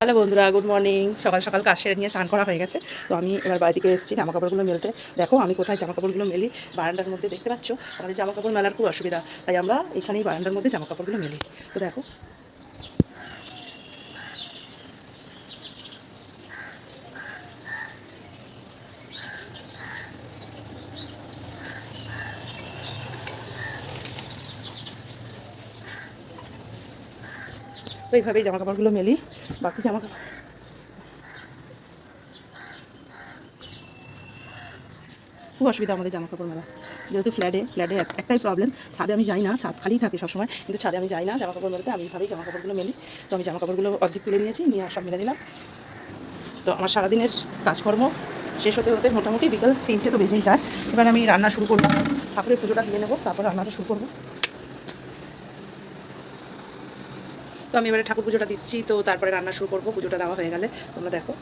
Hello বন্ধুরা, good morning. সকাল সকাল কাজ সেরে নিয়ে স্নান করা হয়ে গেছে। তো আমি এবার বাড়ি থেকে এসেছি জামা কাপড়গুলো মেলতে। দেখো, আমি কোথায় জামা কাপড়গুলো মেলি? বারান্দার মধ্যে দেখতে পাচ্ছ? আমাদের জামা কাপড় মেলার খুব অসুবিধা। তাই আমরা এখানেই বারান্দার মধ্যে জামা কাপড়গুলো মেলি। তো দেখো তো এইভাবেই জামা কাপড়গুলো মেলি, বাকি জামা কাপড় খুব অসুবিধা আমাদের জামা কাপড় মেলা। যেহেতু ফ্ল্যাটে ফ্ল্যাটে একটাই প্রবলেম ছাদে আমি যাই না, ছাদ খালি থাকে সবসময়, কিন্তু ছাদে আমি যাই না জামা কাপড় মেলতে, আমি এইভাবেই জামা কাপড়গুলো মেলি। তো আমি জামা কাপড়গুলো অর্ধেক তুলে নিয়েছি, নিয়ে সব মেলে দিলাম। তো আমার সারাদিনের কাজকর্ম শেষ হতে হতে মোটামুটি বিকাল তিনটে তো বেজেই যায়। এবার আমি রান্না শুরু করব। ঠাকুরের পুজোটা দিয়ে নেব, তারপর রান্নাটা শুরু করব। তো আমি এবারে ঠাকুর পুজোটা দিচ্ছি, তো তারপরে রান্না শুরু করব, পুজোটা দেওয়া হয়ে গেলে। তোমরা দেখো।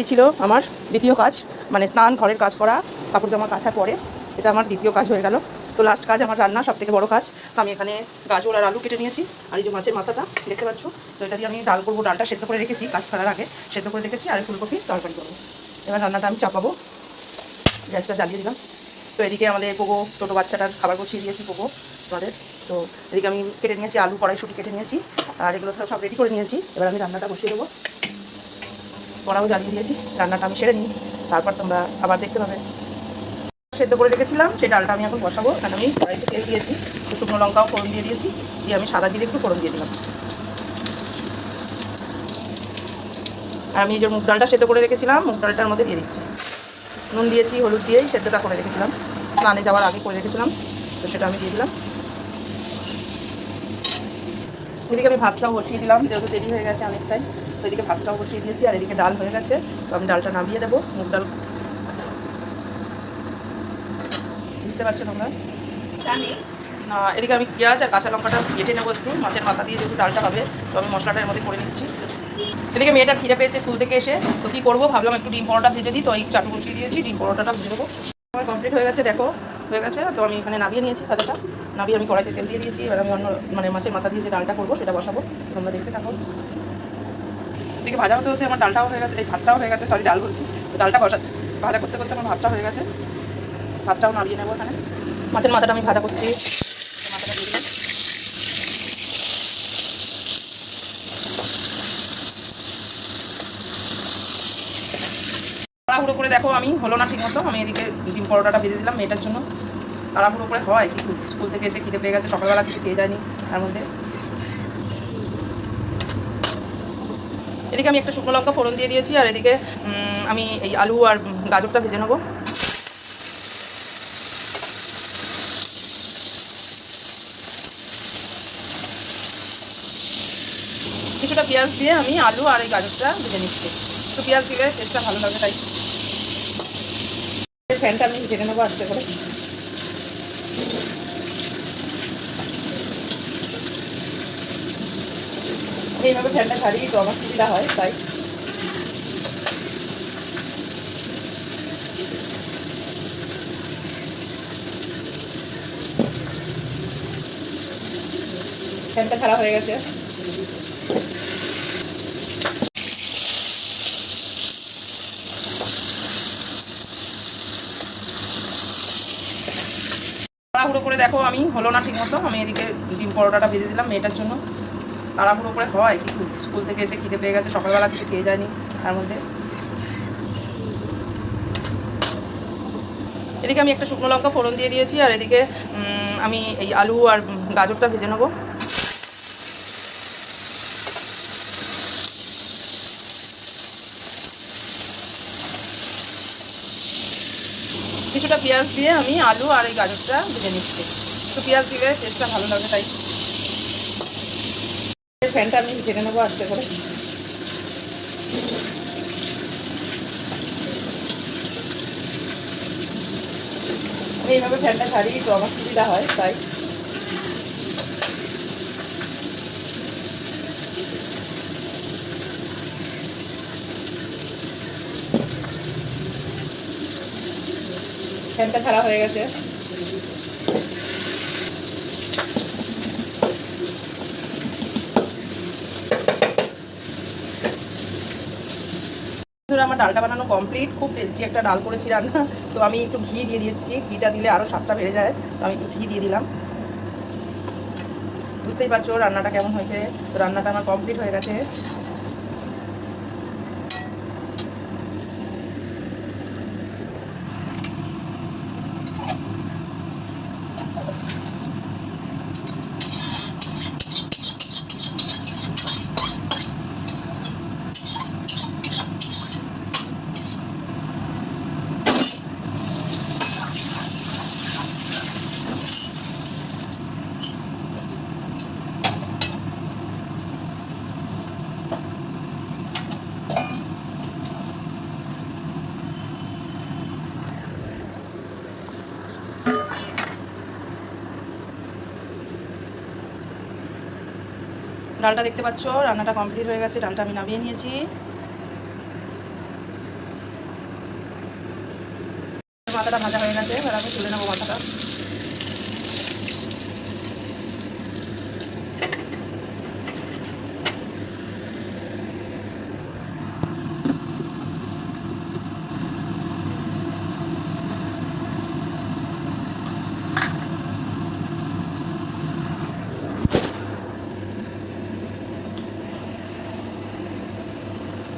এই ছিল আমার দ্বিতীয় কাজ মানে স্নান, ঘরের কাজ করা, কাপড় জামা কাছা পরে। এটা আমার দ্বিতীয় কাজ হয়ে গেল। তো লাস্ট কাজ আমার রান্না সব থেকে বড়ো কাজ। তো আমি এখানে গাজর আর আলু কেটে নিয়েছি। আর এই যে মাছের মাথাটা, দেখতে পাচ্ছ? তো এটা দিয়ে আমি ডাল করব, ডালটা সেদ্ধ করে রেখেছি, কাজ ফেলার আগে সেদ্ধ করে রেখেছি, আর ফুলকপি তরকারি করব। এবার রান্নাটা আমি চাপাবো। গ্যাসটা জ্বালিয়ে দিলাম। তো এদিকে আমাদের পোগো ছোটো বাচ্চাটার খাবার বসিয়ে দিয়েছি পোগো আমাদের। তো এদিকে আমি কেটে নিয়েছি, আলু কড়াইশুটি কেটে নিয়েছি। আর এগুলো সব রেডি করে নিয়েছি। এবার আমি রান্নাটা বসিয়ে দেবো। কড়াও জ্বালিয়ে দিয়েছি, রান্নাটা আমি সেরে নিই, তারপর তোমরা আবার দেখতে পাবে। সেদ্ধ করে রেখেছিলাম, সেই ডালটা আমি এখন বসাবো, কারণ আমি কড়াইতে তেল দিয়েছি শুকনো লঙ্কাও ফোড়ন দিয়ে দিয়েছি, দিয়ে আমি সাদা জিরে একটু ফোড়ন দিয়ে দিলাম। আর আমি যে মুগ ডালটা সেদ্ধ করে রেখেছিলাম, মুগ ডালটার মধ্যে দিয়ে দিচ্ছি। নুন দিয়েছি, হলুদ দিয়েই সেদ্ধটা করে রেখেছিলাম। স্নানে যাওয়ার আগে করে রেখেছিলাম, তো সেটা আমি দিয়ে দিলাম। এদিকে আমি ভাতটাও বসিয়ে দিলাম যেহেতু দেরি হয়ে গেছে অনেকটাই তো এদিকে ভাতটাও বসিয়ে দিয়েছি আর এদিকে ডাল হয়ে গেছে তো আমি ডালটা নামিয়ে দেবো মুগ ডাল। বুঝতে পারছ তোমরা? জানি। না এদিকে আমি পেঁয়াজ আর কাঁচা লঙ্কাটা কেটে নেব একটু মাছের মাথা দিয়ে যেহেতু ডালটা হবে তো আমি মশলাটা এর মধ্যে করে নিচ্ছি। এদিকে মেয়েটার খিদে পেয়েছে স্কুল থেকে এসে তো কী করব? ভাবলাম একটু ডিম পরোটা ভেজে দিই তো এই চাটু বসিয়ে দিয়েছি ডিম পরোটাটা ভেজে দেবো। আমার কমপ্লিট হয়ে গেছে দেখো। হয়ে গেছে। তো আমি এখানে নামিয়ে নিয়েছি ভাজাটা। নামিয়ে আমি কড়াইতে তেল দিয়ে দিয়েছি। এবার আমি অন্য মানে মাছের মাথা দিয়ে যে ডালটা করব, সেটা বসাবো। তোমরা দেখতে থাকো। এদিকে ভাজা হতে হতে আমার ডালটাও হয়ে গেছে, এই ভাতটাও হয়ে গেছে সরি ডাল বলছি। ডালটা বসাচ্ছে। ভাজা করতে করতে আমার ভাতটা হয়ে গেছে। ভাতটাও নামিয়ে নেব এখানে। মাছের মাথাটা আমি ভাজা করছি মাথাটা দিয়ে দিলাম তাড়াহুড়ো করে দেখো, আমি হলো না ঠিক মতো আমি এদিকে ডিম পরোটাটা ভেজে দিলাম, মেয়েটার জন্য। তাড়াহুড়ো করে হয়, কিছু স্কুল থেকে এসে খিদে পেয়ে গেছে, সকালবেলা কিছু খেয়ে যায়নি তার মধ্যে। এদিকে আমি একটা শুকনো লঙ্কা ফোড়ন দিয়ে দিয়েছি, আর এদিকে আমি এই আলু আর গাজরটা ভেজে নেব। কিছুটা পেঁয়াজ দিয়ে আমি আলু আর এই গাজরটা ভেজে নিচ্ছি। তো পেঁয়াজ দিলে টেস্টটা ভালো লাগবে তাই। ফ্যানটা আমি জেনে নেব আস্তে করে। এইভাবে ফ্যানটা ছাড়িয়ে তো আমার সুবিধা হয়, তাই। ফ্যানটা ছাড়া হয়ে গেছে। তাড়াহুড়ো করে দেখো আমি, হলো না ঠিক মতো আমি এদিকে ডিম পরোটাটা ভেজে দিলাম মেয়েটার জন্য। তাড়াহুড়ো করে হয়, কিছু স্কুল থেকে এসে খিদে পেয়ে গেছে, সকালবেলা কিছু খেয়ে যায়নি তার মধ্যে। এদিকে আমি একটা শুকনো লঙ্কা ফোড়ন দিয়ে দিয়েছি, আর এদিকে আমি এই আলু আর গাজরটা ভেজে নেব। কিছুটা পেঁয়াজ দিয়ে আমি আলু আর এই গাজরটা ভেজে নিচ্ছি। তো পেঁয়াজ দিলে টেস্টটা ভালো লাগে, তাই। ফ্যানটা আমি জেনে নেব আস্তে করে। এইভাবে ফ্যানটা ছাড়িয়ে তো আমার সুবিধা হয়, তাই। ফ্যানটা ছাড়া হয়ে গেছে। আমার ডালটা বানানো কমপ্লিট খুব টেস্টি একটা ডাল করেছি রান্না। তো আমি একটু ঘি দিয়ে দিয়েছি। ঘিটা দিলে আরও স্বাদটা বেড়ে যায়, তো আমি একটু ঘি দিয়ে দিলাম। বুঝতেই পারছ রান্নাটা কেমন হয়েছে? তো রান্নাটা আমার কমপ্লিট হয়ে গেছে। ডালটা দেখতে পাচ্ছ রান্নাটা কমপ্লিট হয়ে গেছে ডালটা আমি নামিয়ে নিয়েছি মাথাটা ভাজা হয়ে গেছে এবার আমি তুলে নেব মাথাটা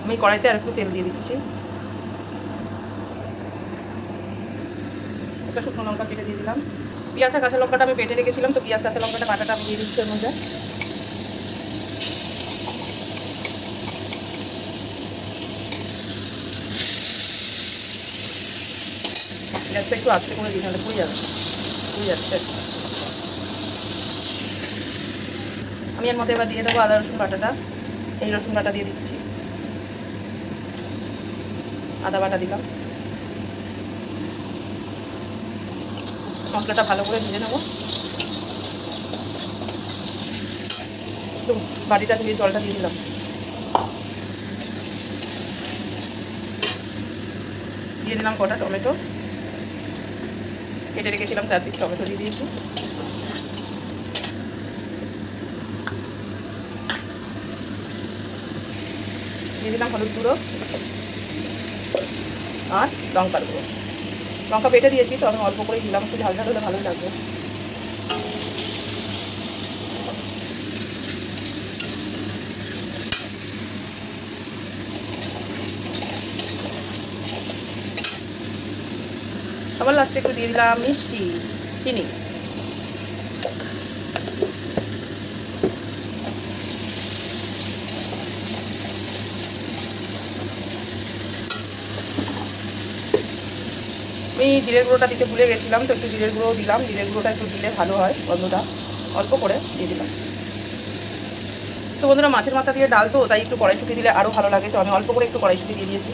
আমি কড়াইতে আর একটু তেল দিয়ে দিচ্ছি। একটা শুকনো লঙ্কা কেটে দিয়ে দিলাম। পেঁয়াজ কাঁচা লঙ্কাটা আমি পেটে রেখেছিলাম, তো পেঁয়াজ, কাঁচা লঙ্কাটা বাটাটা আমি দিয়ে দিচ্ছি এর মধ্যে। গ্যাসটা একটু আস্তে করে দিই নাহলে পুড়ে যাবে, পুড়ে যাচ্ছে। আমি এর মধ্যে এবার দিয়ে দেবো আদা, রসুন বাটাটা, এই রসুন বাটা দিয়ে দিচ্ছি। আদা বাটা দিলাম। মশলাটা ভালো করে ভেজে নেব। তো বাটিটা ধুয়ে জলটা দিয়ে দিলাম। দিয়ে দিলাম কটা টমেটো। কেটে রেখেছিলাম চার পিস টমেটো দিয়ে দিয়েছি। দিয়ে দিলাম হলুদ গুঁড়ো। আর লঙ্কার গুঁড়ো। লঙ্কা বেটে দিয়েছি, তো আমি অল্প করে দিলাম, একটু ঝাল ঝাল হলে ভালোই লাগবে। সবার লাস্টে একটু দিয়ে দিলাম মিষ্টি, চিনি। আমি জিরের গুঁড়োটা দিতে ভুলে গেছিলাম, তো একটু জিরের গুঁড়ো দিলাম। জিরের গুঁড়োটা একটু দিলে ভালো হয় গন্ধটা। অল্প করে দিয়ে দিলাম। তো বন্ধুরা, মাছের মাথা দিয়ে ডাল তো, তাই একটু কড়াইশুটি দিলে আরও ভালো লাগে। তো আমি অল্প করে একটু কড়াইশুটি দিয়ে দিয়েছি।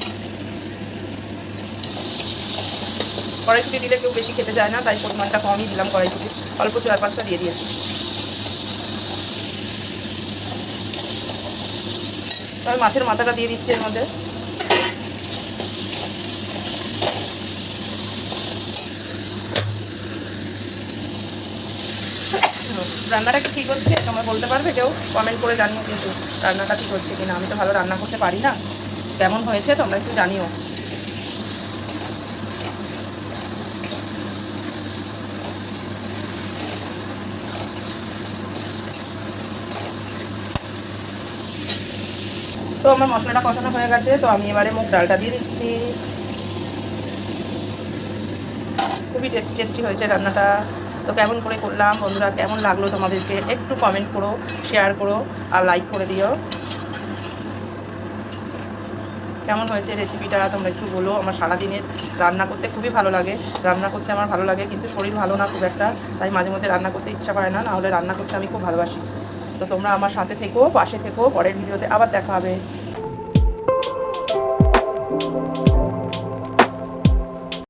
কড়াইশুটি দিলে কেউ বেশি খেতে যায় না, তাই পরিমাণটা কমই দিলাম কড়াইশুটি। অল্প চার পাঁচটা দিয়ে দিয়েছি। আমি মাছের মাথাটা দিয়ে দিচ্ছি এর মধ্যে। রান্নাটা কি ঠিক হচ্ছে? তোমরা বলতে পারবে কেউ কমেন্ট করে জানিও কিন্তু রান্নাটা ঠিক হচ্ছে কিনা। আমি তো ভালো রান্না করতে পারি না। কেমন হয়েছে তোমরা একটু জানিও। তো আমার মশলাটা কষানো হয়ে গেছে, তো আমি এবারে মুখ ডালটা দিয়ে দিচ্ছি। খুবই টেস্টি টেস্টি হয়েছে রান্নাটা। তো কেমন করে করলাম? বন্ধুরা, কেমন লাগল তোমাদেরকে? একটু কমেন্ট করো শেয়ার করো আর লাইক করে দিও। কেমন হয়েছে রেসিপিটা তোমরা একটু বলো। আমার সারাদিনের রান্না করতে খুবই ভালো লাগে। রান্না করতে আমার ভালো লাগে, কিন্তু শরীর ভালো না খুব একটা। তাই মাঝে মধ্যে রান্না করতে ইচ্ছা করে না নাহলে রান্না করতে আমি খুব ভালোবাসি। তো তোমরা আমার সাথে থেকো, পাশে থেকো। পরের ভিডিওতে আবার দেখা হবে।